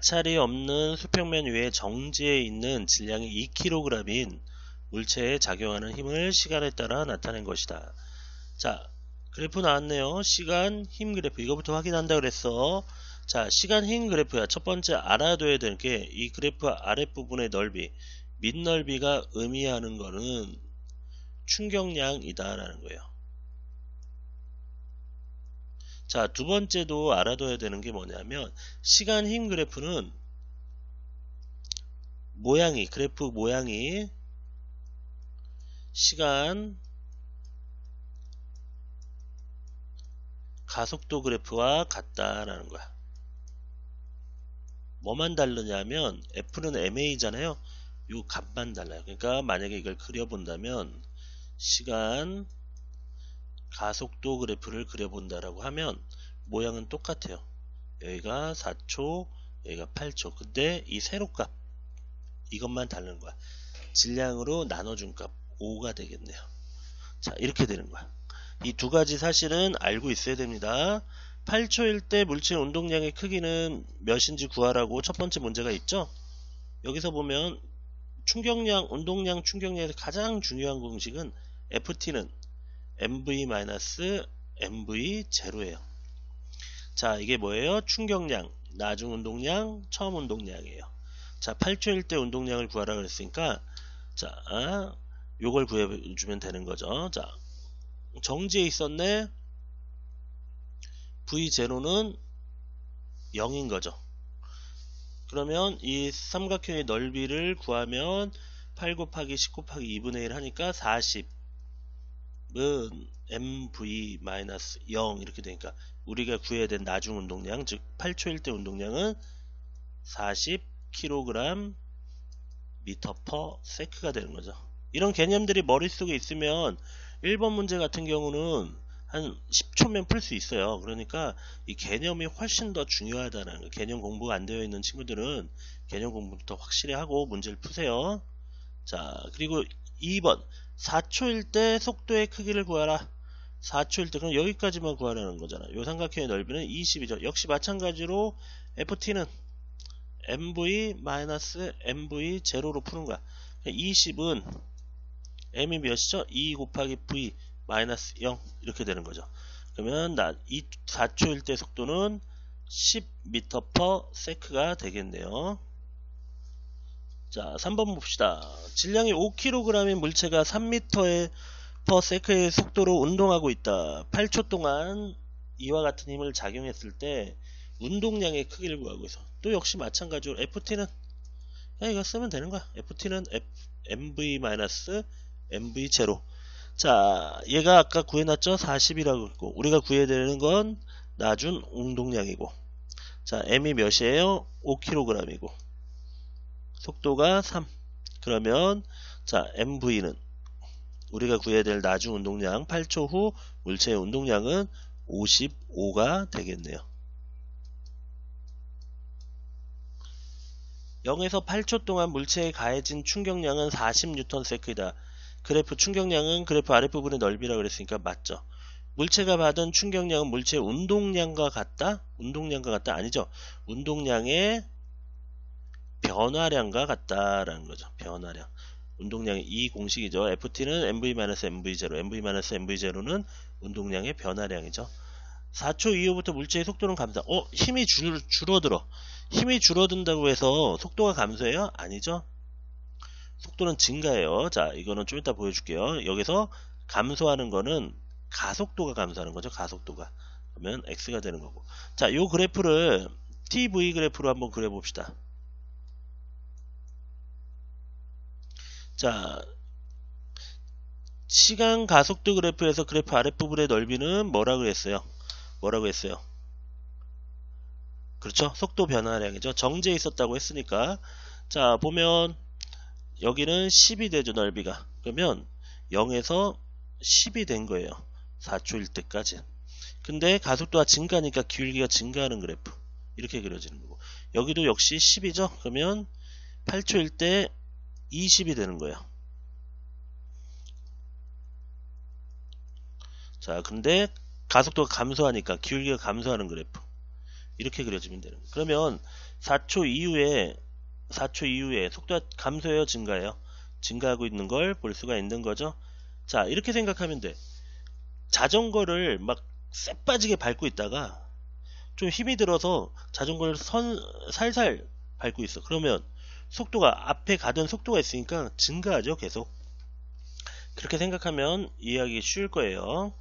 마찰이 없는 수평면 위에 정지해 있는 질량이 2kg인 물체에 작용하는 힘을 시간에 따라 나타낸 것이다. 자, 그래프 나왔네요. 시간, 힘 그래프. 이거부터 확인한다 그랬어. 자, 시간, 힘 그래프야. 첫 번째 알아둬야 될 게 이 그래프 아랫부분의 넓이, 밑 넓이가 의미하는 거는 충격량이다라는 거예요. 자, 두 번째도 알아둬야 되는 게 뭐냐면 시간 힘 그래프는 모양이 그래프 모양이 시간 가속도 그래프와 같다라는 거야. 뭐만 다르냐면 F는 MA잖아요. 요 값만 달라요. 그러니까 만약에 이걸 그려본다면 시간 가속도 그래프를 그려본다라고 하면 모양은 똑같아요. 여기가 4초, 여기가 8초. 근데 이 세로값 이것만 다른 거야. 질량으로 나눠준 값 5가 되겠네요. 자 이렇게 되는 거야. 이 두 가지 사실은 알고 있어야 됩니다. 8초일 때 물체 운동량의 크기는 몇인지 구하라고 첫 번째 문제가 있죠. 여기서 보면 충격량, 운동량, 충격량에서 가장 중요한 공식은 FT는 MV-MV 제로예요. 자, 이게 뭐예요? 충격량, 나중 운동량, 처음 운동량이에요. 자, 8초일 때 운동량을 구하라 그랬으니까 자, 요걸 구해 주면 되는 거죠. 자, 정지에 있었네. V0는 0인 거죠. 그러면 이 삼각형의 넓이를 구하면 8 곱하기 10 곱하기 2분의 1 하니까 40은 MV-0 이렇게 되니까 우리가 구해야 된 나중 운동량 즉 8초일 때 운동량은 40kg 미터 퍼 세크가 되는 거죠. 이런 개념들이 머릿속에 있으면 1번 문제 같은 경우는 한 10초면 풀 수 있어요. 그러니까 이 개념이 훨씬 더 중요하다는 거. 개념 공부가 안 되어 있는 친구들은 개념 공부부터 확실히 하고 문제를 푸세요. 자, 그리고 2번 4초일 때 속도의 크기를 구하라. 4초일 때 그럼 여기까지만 구하라는 거잖아. 요 삼각형의 넓이는 20이죠. 역시 마찬가지로 FT는 MV-MV 제로로 푸는 거야. 20은 M이 몇이죠? 2 곱하기 V 마이너스 0 이렇게 되는 거죠. 그러면 나, 이 4초일 때 속도는 10m per sec가 되겠네요. 자, 3번 봅시다. 질량이 5kg인 물체가 3m의 per sec의 속도로 운동하고 있다. 8초 동안 이와 같은 힘을 작용했을 때 운동량의 크기를 구하고 있어. 또 역시 마찬가지로 FT는 야, 이거 쓰면 되는 거야. FT는 F, MV-MV0 자, 얘가 아까 구해놨죠? 40이라고 했고, 우리가 구해야 되는 건 나준 운동량이고, 자, m이 몇이에요? 5kg이고, 속도가 3. 그러면, 자, mv는 우리가 구해야 될 나중 운동량 8초 후 물체의 운동량은 55가 되겠네요. 0에서 8초 동안 물체에 가해진 충격량은 40Ns이다. 그래프 충격량은 그래프 아랫부분의 넓이라 그랬으니까 맞죠. 물체가 받은 충격량은 물체의 운동량과 같다? 운동량과 같다? 아니죠. 운동량의 변화량과 같다라는 거죠. 변화량. 운동량의 이 공식이죠. FT는 MV-MV0, MV-MV0는 운동량의 변화량이죠. 4초 이후부터 물체의 속도는 감소. 어, 힘이 줄, 줄어들어. 힘이 줄어든다고 해서 속도가 감소해요? 아니죠. 속도는 증가해요. 자, 이거는 좀 이따 보여줄게요. 여기서 감소하는 거는 가속도가 감소하는 거죠. 가속도가. 그러면 X가 되는 거고. 자, 요 그래프를 TV 그래프로 한번 그려봅시다. 자, 시간 가속도 그래프에서 그래프 아랫부분의 넓이는 뭐라고 했어요? 뭐라고 했어요? 그렇죠? 속도 변화량이죠. 정지에 있었다고 했으니까. 자, 보면 여기는 10이 되죠 넓이가 그러면 0에서 10이 된 거예요 4초일 때까지 근데 가속도가 증가하니까 기울기가 증가하는 그래프 이렇게 그려지는 거고 여기도 역시 10이죠 그러면 8초일 때 20이 되는 거예요. 자 근데 가속도가 감소하니까 기울기가 감소하는 그래프. 이렇게 그려지면 되는 거예요. 그러면 4초 이후에 4초 이후에 속도가 감소해요? 증가해요? 증가하고 있는 걸 볼 수가 있는 거죠? 자 이렇게 생각하면 돼. 자전거를 막 쎄빠지게 밟고 있다가 좀 힘이 들어서 자전거를 선 살살 밟고 있어. 그러면 속도가 앞에 가던 속도가 있으니까 증가하죠 계속. 그렇게 생각하면 이해하기 쉬울 거예요